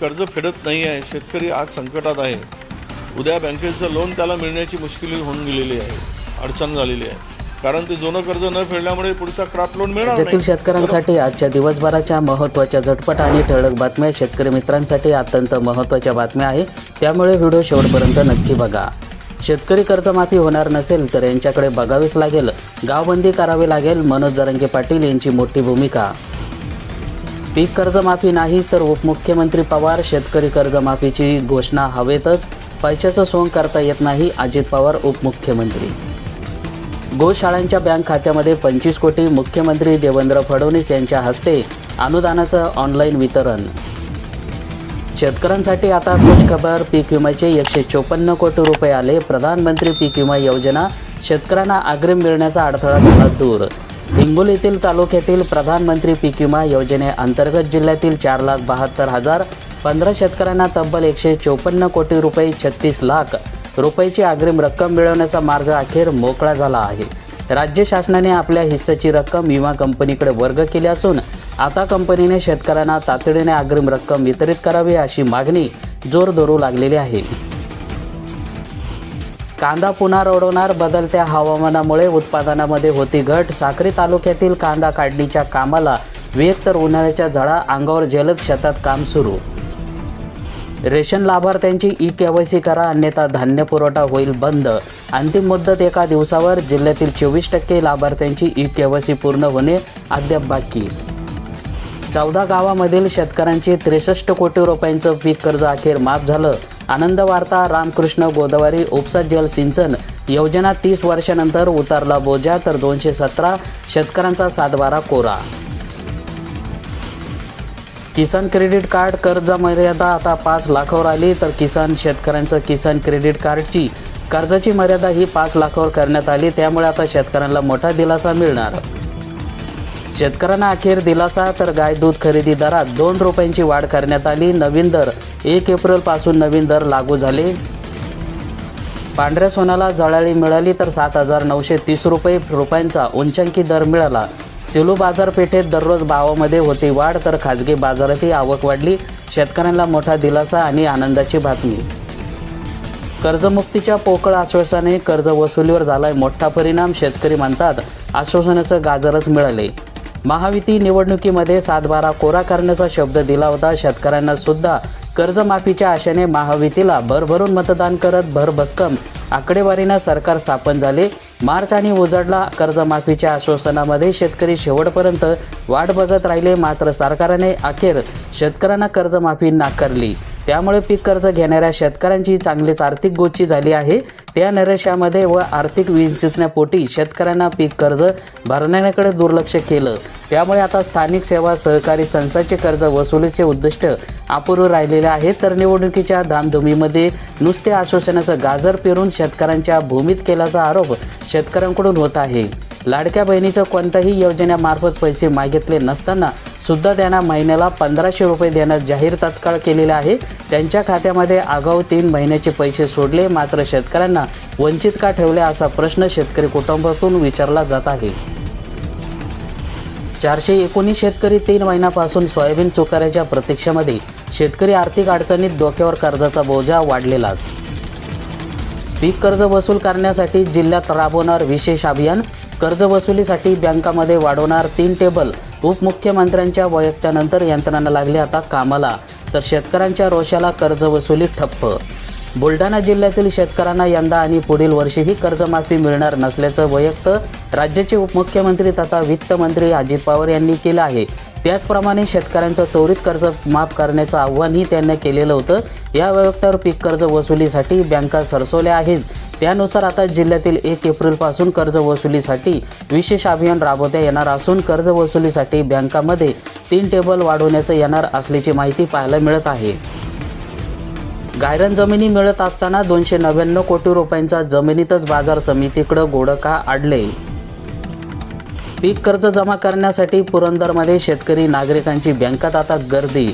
कर्ज फेडत नाही आहे शेतकरी आज संकटात आहे. उद्या बँकेचं लोन त्याला मिळण्याची मुश्किली होऊन गेलेली आहे अडचण झालेली आहे. कारण ते जुनं कर्ज न फेडल्यामुळे पुढचा क्राफ्ट लोन मिळणार राज्यातील शेतकऱ्यांसाठी आजच्या दिवसभराच्या महत्त्वाच्या झटपट आणि ठळक बातम्या शेतकरी मित्रांसाठी अत्यंत महत्त्वाच्या बातम्या आहे. त्यामुळे व्हिडिओ शेवटपर्यंत नक्की बघा. शेतकरी कर्जमाफी होणार नसेल तर यांच्याकडे बघावीच लागेल. गावबंदी करावी लागेल मनोज जरंगे पाटील यांची मोठी भूमिका. पीक कर्जमाफी नाहीच तर उपमुख्यमंत्री पवार शेतकरी कर्जमाफीची घोषणा हवेतच. पैशाचं सोंग करता येत नाही अजित पवार उपमुख्यमंत्री. गोशाळांच्या बँक खात्यामध्ये पंचवीस कोटी मुख्यमंत्री देवेंद्र फडणवीस यांच्या हस्ते अनुदानाचं ऑनलाईन वितरण. शेतकऱ्यांसाठी आता खुश खबर पीक विम्याचे एकशे चोपन्न कोटी रुपये आले. प्रधानमंत्री पीक विमा योजना शेतकऱ्यांना अग्रिम मिळण्याचा अडथळा झाला दूर. हिंगोलीतील तालुक्यातील प्रधानमंत्री पीक विमा योजनेअंतर्गत जिल्ह्यातील चार लाख बहात्तर हजार पंधरा शेतकऱ्यांना तब्बल एकशे चोपन्न कोटी रुपये छत्तीस लाख रुपयाची अग्रिम रक्कम मिळवण्याचा मार्ग अखेर मोकळा झाला आहे. राज्य शासनाने आपल्या हिस्साची रक्कम विमा कंपनीकडे वर्ग केली असून आता कंपनीने शेतकऱ्यांना तातडीने अग्रिम रक्कम वितरित करावी अशी मागणी जोर धरू लागलेली आहे. कांदा पुन्हा रोडवणार बदलत्या हवामानामुळे उत्पादनामध्ये होती घट. साक्री तालुक्यातील कांदा काढणीच्या कामाला वेग तर उन्हाळ्याच्या झळा अंगावर जलद शेतात काम सुरू. रेशन लाभार्थ्यांची ई केवायसी करा अन्यथा धान्य पुरवठा होईल बंद. अंतिम मुदत एका दिवसावर जिल्ह्यातील चोवीस टक्के लाभार्थ्यांची ई केवायसी पूर्ण होणे अद्याप बाकी. चौदा गावामधील शेतकऱ्यांची त्रेसष्ट कोटी रुपयांचं पीक कर्ज अखेर माफ झालं. आनंद वार्ता रामकृष्ण गोदावरी उपसा जल सिंचन. योजना तीस वर्षानंतर उतरला बोजा तर दोनशे सतरा शेतकऱ्यांचा सातबारा कोरा. किसान क्रेडिट कार्ड कर्ज मर्यादा आता पाच लाखावर आली तर किसान शेतकऱ्यांचं किसान क्रेडिट कार्डची कर्जाची मर्यादा ही पाच लाखावर करण्यात आली त्यामुळे आता शेतकऱ्यांना मोठा दिलासा मिळणार. शेतकऱ्यांना अखेर दिलासा तर गाय दूध खरेदी दरात दोन रुपयांची वाढ करण्यात आली. नवीन दर एक एप्रिलपासून नवीन दर लागू झाले. पांढऱ्या सोन्याला जळाळी मिळाली तर सात हजार नऊशे तीस रुपये रुपयांचा उंचांकी दर मिळाला. सेलू बाजारपेठेत दररोज भावामध्ये होती वाढ तर खाजगी बाजारातही आवक वाढली. शेतकऱ्यांना मोठा दिलासा आणि आनंदाची बातमी. कर्जमुक्तीच्या पोकळ आश्वासनाने कर्ज वसुलीवर झालाय मोठा परिणाम शेतकरी म्हणतात आश्वासनाचं गाजरच मिळाले. महायुती निवडणुकीमध्ये सातबारा कोरा करण्याचा शब्द दिला होता. शेतकऱ्यांना सुद्धा कर्जमाफीच्या आशेने महायुतीला भरभरून मतदान करत भरभक्कम आकडेवारीनं सरकार स्थापन झाले. मार्च आणि उजडला कर्जमाफीच्या आश्वासनामध्ये शेतकरी शेवटपर्यंत वाट बघत राहिले मात्र सरकारने अखेर शेतकऱ्यांना कर्जमाफी नाकारली. त्यामुळे पीक कर्ज घेणाऱ्या शेतकऱ्यांची चांगलीच आर्थिक गोची झाली आहे. त्या नैराश्यामध्ये व आर्थिक विचितण्यापोटी शेतकऱ्यांना पीक कर्ज भरण्याकडे दुर्लक्ष केलं. त्यामुळे आता स्थानिक सेवा सहकारी संस्थांचे कर्ज वसुलीचे उद्दिष्ट अपूर्व राहिलेले आहे तर निवडणुकीच्या धामधुमीमध्ये नुसते आश्वासनाचं गाजर पेरून शेतकऱ्यांच्या भूमीत केल्याचा आरोप शेतकऱ्यांकडून होत आहे. लाडक्या बहिणीचं कोणत्याही योजनेमार्फत पैसे मागितले नसताना सुद्धा त्यांना महिन्याला पंधराशे रुपये देण्यात जाहीर तत्काळ केलेले आहे. त्यांच्या खात्यामध्ये आगाऊ तीन महिन्याचे पैसे सोडले मात्र शेतकऱ्यांना वंचित का ठेवले असा प्रश्न शेतकरी कुटुंबातून विचारला जात आहे. चारशे एकोणीस शेतकरी तीन महिन्यापासून सोयाबीन चुकाऱ्याच्या प्रतीक्षेमध्ये शेतकरी आर्थिक अडचणीत डोक्यावर कर्जाचा बोजा वाढलेलाच. पीक कर्ज वसूल करण्यासाठी जिल्ह्यात राबवणार विशेष अभियान. कर्ज वसुलीसाठी बँकामध्ये वाढवणार तीन टेबल. उपमुख्यमंत्र्यांच्या वैयक्त्यानंतर यंत्रणा लागली आता कामाला. तर शेतकऱ्यांच्या रोषाला कर्ज वसुली ठप्प. बुलढाणा जिल्ह्यातील शेतकऱ्यांना यंदा आणि पुढील वर्षीही कर्जमाफी मिळणार नसल्याचं वैयक्त राज्याचे उपमुख्यमंत्री तथा वित्तमंत्री अजित पवार यांनी केलं आहे. त्याचप्रमाणे शेतकऱ्यांचं त्वरित कर्ज माफ करण्याचं आव्हानही त्यांनी केलेलं होतं. या वैयक्तावर पीक कर्ज वसुलीसाठी बँका सरसवल्या आहेत. त्यानुसार आता जिल्ह्यातील एक एप्रिलपासून कर्ज वसुलीसाठी विशेष अभियान राबवता येणार असून कर्ज वसुलीसाठी बँकामध्ये तीन टेबल वाढवण्याचं येणार असल्याची माहिती पाहायला मिळत आहे. गायरन जमिनी मिळत असताना दोनशे नव्याण्णव कोटी रुपयांचा जमिनीतच बाजार समितीकडं गोडका आडले. पीक कर्ज जमा करण्यासाठी पुरंदरमध्ये शेतकरी नागरिकांची बँकात आता गर्दी.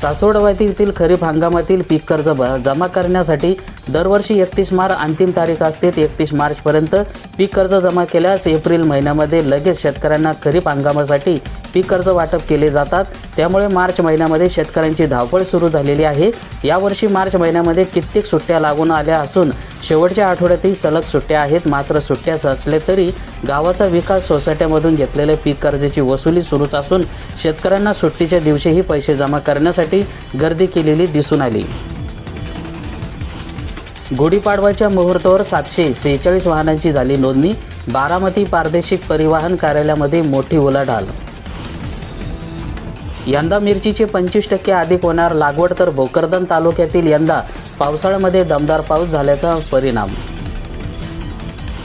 सासवड येथील खरीप हंगामातील पीक कर्ज ब- जमा करण्यासाठी दरवर्षी एकतीस मार्च अंतिम तारीख असते. एकतीस मार्चपर्यंत पीक कर्ज जमा केल्यास एप्रिल महिन्यामध्ये लगेच शेतकऱ्यांना खरीप हंगामासाठी पीक कर्ज वाटप केले जातात. त्यामुळे मार्च महिन्यामध्ये शेतकऱ्यांची धावपळ सुरू झालेली आहे. यावर्षी मार्च महिन्यामध्ये कित्येक सुट्ट्या लागून आल्या असून शेवटच्या आठवड्यातही सलग सुट्ट्या आहेत. मात्र सुट्ट्या असले तरी गावाचा विकास सोसायट्यामधून घेतलेल्या पीक कर्जाची वसुली सुरूच असून शेतकऱ्यांना सुट्टीच्या दिवशीही पैसे जमा करण्यासाठी गर्दी केलेली दिसून आली. गुढीपाडवाच्या मुहूर्तावर सातशे सेहेचाळीस वाहनांची झाली नोंदणी. बारामती प्रादेशिक परिवहन कार्यालयामध्ये मोठी उलाढाल यंदा मिरचीचे पंचवीस टक्के अधिक होणार लागवड तर भोकरदन तालुक्यातील यंदा पावसाळ्यामध्ये दमदार पाऊस झाल्याचा परिणाम.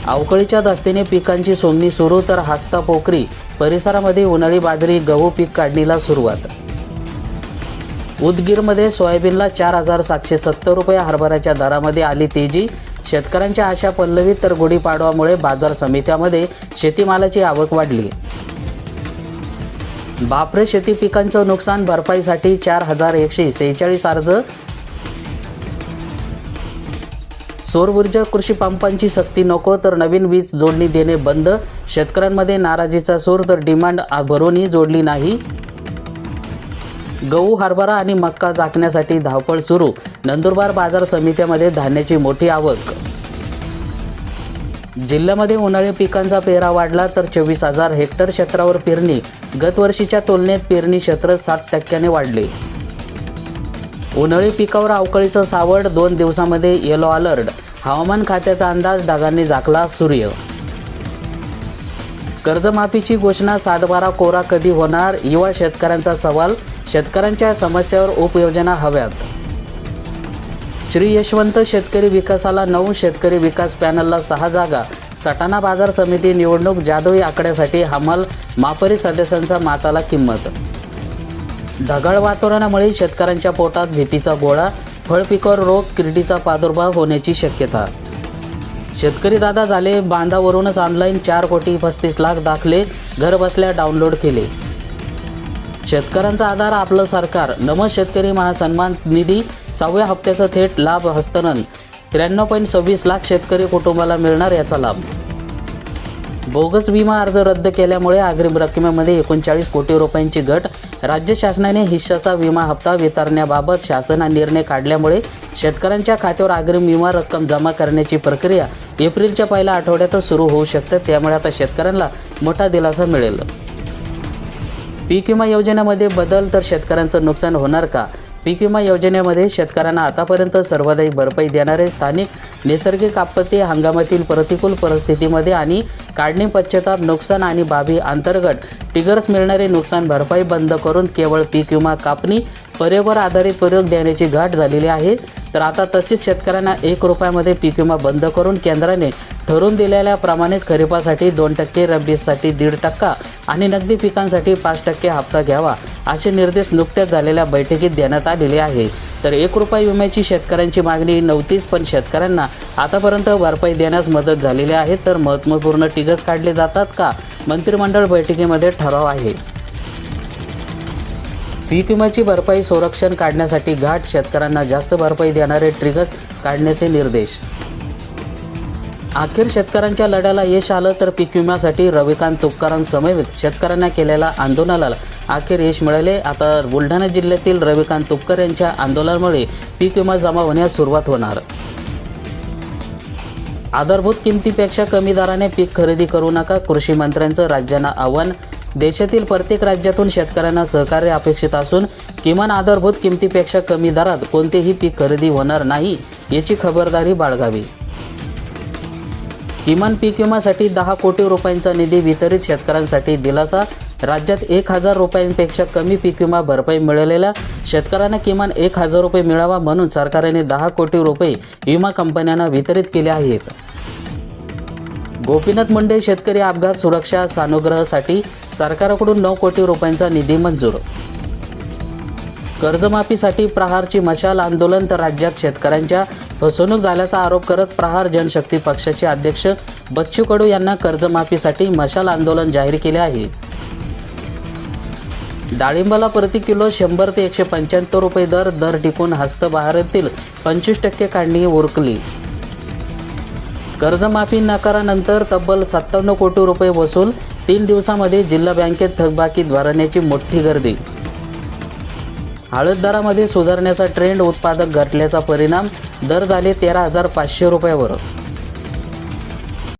अवकळीच्या दस्तीने पिकांची सोंगणी सुरू तर हस्ता पोखरी परिसरामध्ये उन्हाळी बाजरी गहू पीक काढणीला सुरुवात. उदगीरमध्ये सोयाबीनला चार हजार सातशे सत्तर रुपये हरभऱ्याच्या दरामध्ये आली तेजी. शेतकऱ्यांच्या आशा पल्लवीत तर गुढीपाडवामुळे बाजार समित्यामध्ये शेतीमालाची आवक वाढली. बापरे शेती पिकांचं नुकसान भरपाईसाठी चार हजार एकशे सेहेचाळीस अर्ज. सौर ऊर्जा कृषी पंपांची सक्ती नको तर नवीन वीज जोडणी देणे बंद. शेतकऱ्यांमध्ये नाराजीचा सूर तर डिमांड भरूनही जोडली नाही. गहू हरभरा आणि मक्का झाकण्यासाठी धावपळ सुरू. नंदुरबार बाजार समित्यामध्ये धान्याची मोठी आवक. जिल्ह्यामध्ये उन्हाळी पिकांचा पेरा वाढला तर चोवीस हजार हेक्टर क्षेत्रावर पेरणी. गतवर्षीच्या तुलनेत पेरणी क्षेत्र सात टक्क्याने वाढले. उन्हाळी पिकावर अवकाळीचं सावड दोन दिवसामध्ये येलो अलर्ट हवामान खात्याचा अंदाज ढगांनी झाकला सूर्य. कर्जमाफीची घोषणा सातबारा कोरा कधी होणार? युवा शेतकऱ्यांचा सवाल. शेतकऱ्यांच्या समस्यावर उपयोजना हव्यात. श्री यशवंत शेतकरी विकासाला नऊ शेतकरी विकास पॅनलला सहा जागा. सटाणा बाजार समिती निवडणूक जादुई आकड्यासाठी हमाल मापरी सदस्यांचा माताला किंमत. ढगाळ वातावरणामुळे शेतकऱ्यांच्या पोटात भीतीचा गोळा फळपिकावर रोग किरडीचा प्रादुर्भाव होण्याची शक्यता. शेतकरी दादा झाले बांधावरूनच ऑनलाईन चार कोटी पस्तीस लाख दाखले घरबसल्या डाउनलोड केले. शेतकऱ्यांचा आधार आपलं सरकार. नमः शेतकरी महासन्मान निधी सहाव्या हप्त्याचा थेट लाभ हस्तांतरण. त्र्याण्णव पॉईंट सव्वीस लाख शेतकरी कुटुंबाला मिळणार याचा लाभ. बोगस विमा अर्ज रद्द केल्यामुळे अग्रिम रकमेमध्ये एकोणचाळीस कोटी रुपयांची घट. राज्य शासनाने हिश्शाचा विमा हप्ता वितरण्याबाबत शासन हा निर्णय काढल्यामुळे शेतकऱ्यांच्या खात्यावर अग्रिम विमा रक्कम जमा करण्याची प्रक्रिया एप्रिलच्या पहिल्या आठवड्यातच सुरू होऊ शकते. त्यामुळे आता शेतकऱ्यांना मोठा दिलासा मिळेल. पीक विमा योजनेमध्ये बदल तर शेतकऱ्यांचं नुकसान होणार का? पीक विमा योजनेमध्ये शेतकऱ्यांना आतापर्यंत सर्वाधिक भरपाई देणारे स्थानिक नैसर्गिक आपत्ती हंगामातील प्रतिकूल परिस्थितीमध्ये आणि काढणी पश्चाताप नुकसान आणि बाबी अंतर्गत टिगर्स मिळणारे नुकसान भरपाई बंद करून केवळ पीक विमा कापणी पर्यावर आधारित प्रयोग देण्याची घाट झालेली आहे. तर आता तसेच शेतकऱ्यांना एक रुपयामध्ये पीक विमा बंद करून केंद्राने ठरून दिलेल्याप्रमाणेच खरीपासाठी दोन टक्के रब्बीसाठी दीड टक्का आणि नगदी पिकांसाठी पाच टक्के हप्ता घ्यावा असे निर्देश नुकत्याच झालेल्या बैठकीत देण्यात आलेले आहे. तर एक रुपये विम्याची शेतकऱ्यांची मागणी नव्हतीच पण शेतकऱ्यांना आतापर्यंत भरपाई देण्यास मदत झालेली आहे. तर महत्त्वपूर्ण टिगस काढले जातात का? मंत्रिमंडळ बैठकीमध्ये ठराव आहे. पीक विम्याची भरपाई संरक्षण काढण्यासाठी घाट शेतकऱ्यांना जास्त भरपाई देणारे ट्रिगर्स काढण्याचे निर्देश अखेर शेतकऱ्यांच्या लढ्याला यश आलं तर पीक विम्यासाठी रविकांत तुपकरांसमवेत. शेतकऱ्यांना केलेल्या आंदोलनाला अखेर यश मिळाले. आता बुलढाणा जिल्ह्यातील रविकांत तुपकर यांच्या आंदोलनामुळे पीक विमा जमा होण्यास सुरुवात होणार. आधारभूत किमतीपेक्षा कमी दराने पीक खरेदी करू नका कृषी मंत्र्यांचं राज्यांना आव्हान. देशातील प्रत्येक राज्यातून शेतकऱ्यांना सहकार्य अपेक्षित असून किमान आधारभूत किमतीपेक्षा कमी दरात कोणतेही पीक खरेदी होणार नाही याची खबरदारी बाळगावी. किमान पीक विम्यासाठी दहा कोटी रुपयांचा निधी वितरित शेतकऱ्यांसाठी दिलासा. राज्यात एक हजार रुपयांपेक्षा कमी पीक विमा भरपाई मिळालेल्या शेतकऱ्यांना किमान एक हजार रुपये मिळावा म्हणून सरकारने दहा कोटी रुपये विमा कंपन्यांना वितरित केले आहेत. गोपीनाथ मुंडे शेतकरी अपघात सुरक्षा सानुग्रहासाठी सरकारकडून नऊ कोटी रुपयांचा निधी मंजूर कर्जमाफीसाठी प्रहारची मशाल आंदोलन तर राज्यात शेतकऱ्यांच्या फसवणूक झाल्याचा आरोप करत प्रहार जनशक्ती पक्षाचे अध्यक्ष बच्चू कडू यांना कर्जमाफीसाठी मशाल आंदोलन जाहीर केले आहे. डाळिंबाला प्रति किलो शंभर ते एकशे पंच्याहत्तर रुपये दर दर टिकून हस्तबहारातील पंचवीस टक्के काढणी उरकली. कर्जमाफी नकारानंतर तब्बल सत्तावन्न कोटी रुपये वसूल तीन दिवसामध्ये जिल्हा बँकेत थकबाकी भरण्याची मोठी गर्दी. हळद दरामध्ये सुधारण्याचा ट्रेंड उत्पादक घटल्याचा परिणाम. दर झाले तेरा हजार पाचशे रुपयावर